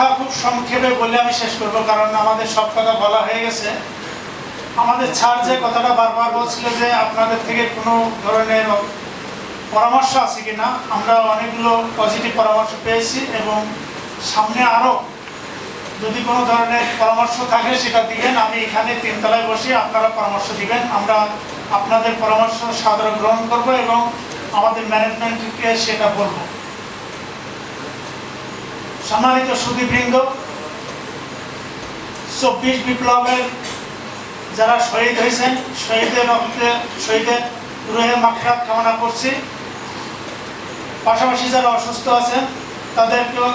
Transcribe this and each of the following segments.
কথা খুব সংক্ষেপে বলে আমি শেষ করব, কারণ আমাদের সব কথা বলা হয়ে গেছে। আমাদের ছাড় যে কথাটা বারবার বলছিল যে আপনাদের থেকে কোনো ধরনের পরামর্শ আছে কিনা, আমরা অনেকগুলো পজিটিভ পরামর্শ পেয়েছি এবং সামনে আরও যদি কোনো ধরনের পরামর্শ থাকে সেটা দিবেন। আমি এখানে তিনতলায় বসে আপনারা পরামর্শ দিবেন। আমরা আপনাদের পরামর্শ সাদরে গ্রহণ করব এবং আমাদের ম্যানেজমেন্টকে সেটা বলব। সম্মানিত সুদীবৃন্দ চব্বিশ বিপ্লবের যারা শহীদ হয়েছেন, শহীদের রক্তে, শহীদের রুহের মাকড়াত কামনা করছি। পাশাপাশি যারা অসুস্থ আছেন, তাদেরকেও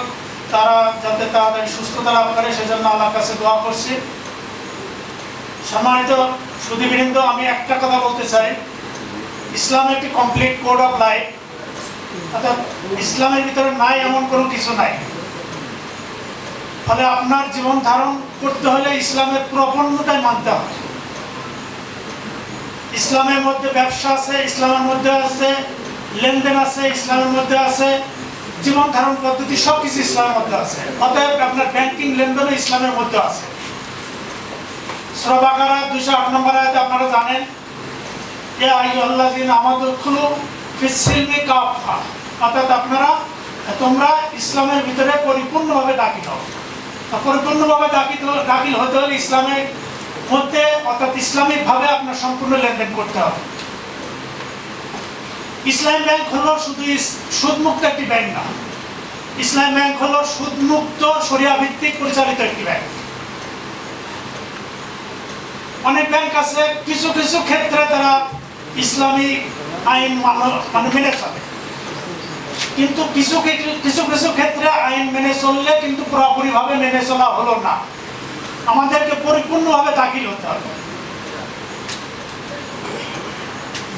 তারা যাতে তাদের সুস্থতা লাভ করে, সেজন্য আল্লাহর কাছে দোয়া করছি। সম্মানিত সুদীবৃন্দ আমি একটা কথা বলতে চাই। ইসলাম একটি কমপ্লিট কোড অফ লাইফ অর্থাৎ ইসলামের ভিতরে নাই এমন কোনো কিছু নাই। ফলে আপনার জীবন ধারণ করতে হলে ইসলামের প্রপন্নটাই মানতে হবে। ইসলামের মধ্যে ব্যবসা আছে, ইসলামের মধ্যে আছে, লেনদেন আছে, ইসলামের মধ্যে আছে, জীবন ধারণ পদ্ধতি সব কিছু ইসলামের মধ্যে আছে। অতএব আপনার ব্যাংকিং লেনদেনও ইসলামের মধ্যে আছে। সরবাকারা দুশো আট নম্বর আয়াতে আপনারা জানেন, এ আই আল্লাহ দিন আমাদের খুলু ফিসিলমি কাফা অর্থাৎ আপনারা, তোমরা ইসলামের ভিতরে পরিপূর্ণভাবে দাখিল হও। পরিপূর্ণভাবে দাখিল দাখিল হতে হলে ইসলামের মধ্যে, অর্থাৎ ইসলামিকভাবে আপনার সম্পূর্ণ লেনদেন করতে হবে। ইসলাম ব্যাংক হলো শুধু সুদমুক্ত একটি ব্যাংক না। ইসলাম ব্যাংক হলো সুদমুক্ত সরিয়া ভিত্তিক পরিচালিত একটি ব্যাংক। অনেক ব্যাংক আছে, কিছু কিছু ক্ষেত্রে তারা ইসলামী আইন মানে মেনে চলে। কিন্তু কিছু কিছু- কিছু ক্ষেত্রে আইন মেনে চললে কিন্তু পুরোপুরিভাবে মেনে চলা হলো না। আমাদেরকে পরিপূর্ণভাবে দাখিল হতে হবে।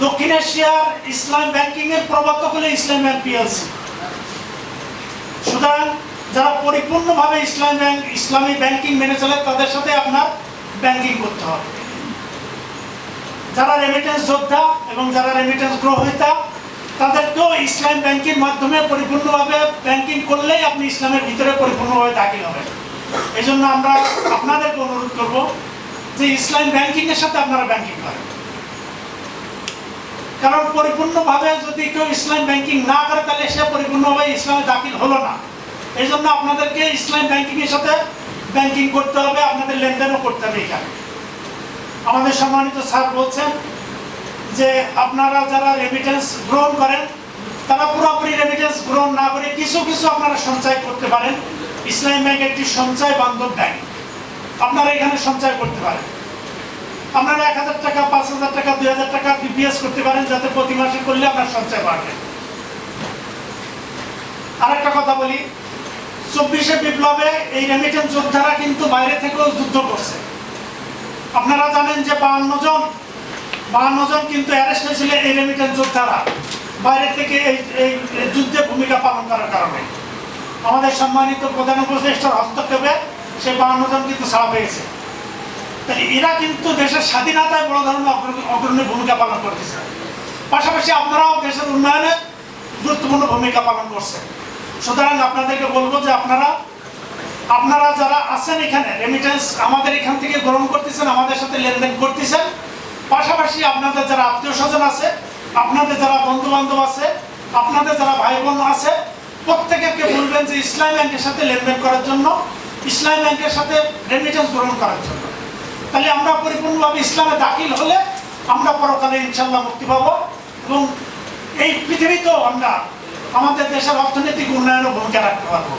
দক্ষিণ এশিয়ার ইসলাম ব্যাংকিং এর প্রবর্তক হলো ইসলাম ব্যাংক পিএলসি সুতরাং যারা পরিপূর্ণভাবে ইসলাম ব্যাংক, ইসলামী ব্যাংকিং মেনে চলে, তাদের সাথে আপনার ব্যাংকিং করতে হবে। যারা রেমিটেন্স যোদ্ধা এবং যারা রেমিটেন্স গ্রহীতা তাদেরকেও ইসলাম ব্যাংকের মাধ্যমে পরিপূর্ণভাবে ব্যাংকিং করলেই আপনি ইসলামের ভিতরে পরিপূর্ণভাবে দাখিল হবেন। এই জন্য আমরা আপনাদেরকে অনুরোধ করব যে ইসলাম ব্যাংকিং সাথে আপনারা ব্যাংকিং করেন। কারণ পরিপূর্ণভাবে যদি কেউ ইসলাম ব্যাংকিং না করে, তাহলে সে পরিপূর্ণভাবে ইসলামে দাখিল হলো না। এই জন্য আপনাদেরকে ইসলাম ব্যাংকিং এর সাথে ব্যাংকিং করতে হবে, আপনাদের লেনদেনও করতে হবে এখানে। আমাদের সম্মানিত স্যার বলছেন যে আপনারা যারা রেমিটেন্স গ্রহণ করেন, তারা পুরোপুরি রেমিটেন্স গ্রহণ না করে কিছু কিছু আপনারা সঞ্চয় করতে পারেন। ইসলামী ব্যাংক একটি সঞ্চয় বান্ধব ব্যাংক। আপনারা এখানে সঞ্চয় করতে পারেন। আপনারা এক হাজার টাকা, পাঁচ হাজার টাকা, দুই হাজার টাকা বিপিএস করতে পারেন, যাতে প্রতি মাসে করলে আপনার সঞ্চয় বাড়বে আরেকটা কথা বলি, চব্বিশে বিপ্লবে এই রেমিটেন্স যোদ্ধারা কিন্তু বাইরে থেকেও যুদ্ধ করছে। আপনারা জানেন যে বাহান্ন জন বাহান্ন জন কিন্তু অ্যারেস্ট হয়েছিল এই রেমিটেন্স যোদ্ধারা বাইরে থেকে এই এই যুদ্ধে ভূমিকা পালন করার কারণে। আমাদের সম্মানিত প্রধান উপদেষ্টার হস্তক্ষেপে সেই বাহান্ন জন কিন্তু ছাড়া পেয়েছে। তাই এরা কিন্তু দেশের স্বাধীনতায় বড় ধরনের অগ্র- অগ্রণী ভূমিকা পালন করতেছে। পাশাপাশি আপনারাও দেশের উন্নয়নে গুরুত্বপূর্ণ ভূমিকা পালন করছেন। সুতরাং আপনাদেরকে বলব যে আপনারা আপনারা যারা আছেন এখানে রেমিটেন্স আমাদের এখান থেকে গ্রহণ করতেছেন, আমাদের সাথে লেনদেন করতেছেন পাশাপাশি আপনাদের যারা আত্মীয় স্বজন আছে, আপনাদের যারা বন্ধু বান্ধব আছে, আপনাদের যারা ভাই বোন আছে প্রত্যেকেরকে বলবেন যে ইসলাম ব্যাংকের সাথে লেনদেন করার জন্য, ইসলাম ব্যাংকের সাথে রেমিটেন্স গ্রহণ করার জন্য। তাহলে আমরা পরিপূর্ণভাবে ইসলামে দাখিল হলে আমরা পরকালে ইনশাল্লাহ মুক্তি পাব এবং এই পৃথিবীতেও আমরা আমাদের দেশের অর্থনৈতিক উন্নয়নে ভূমিকা রাখতে পারব।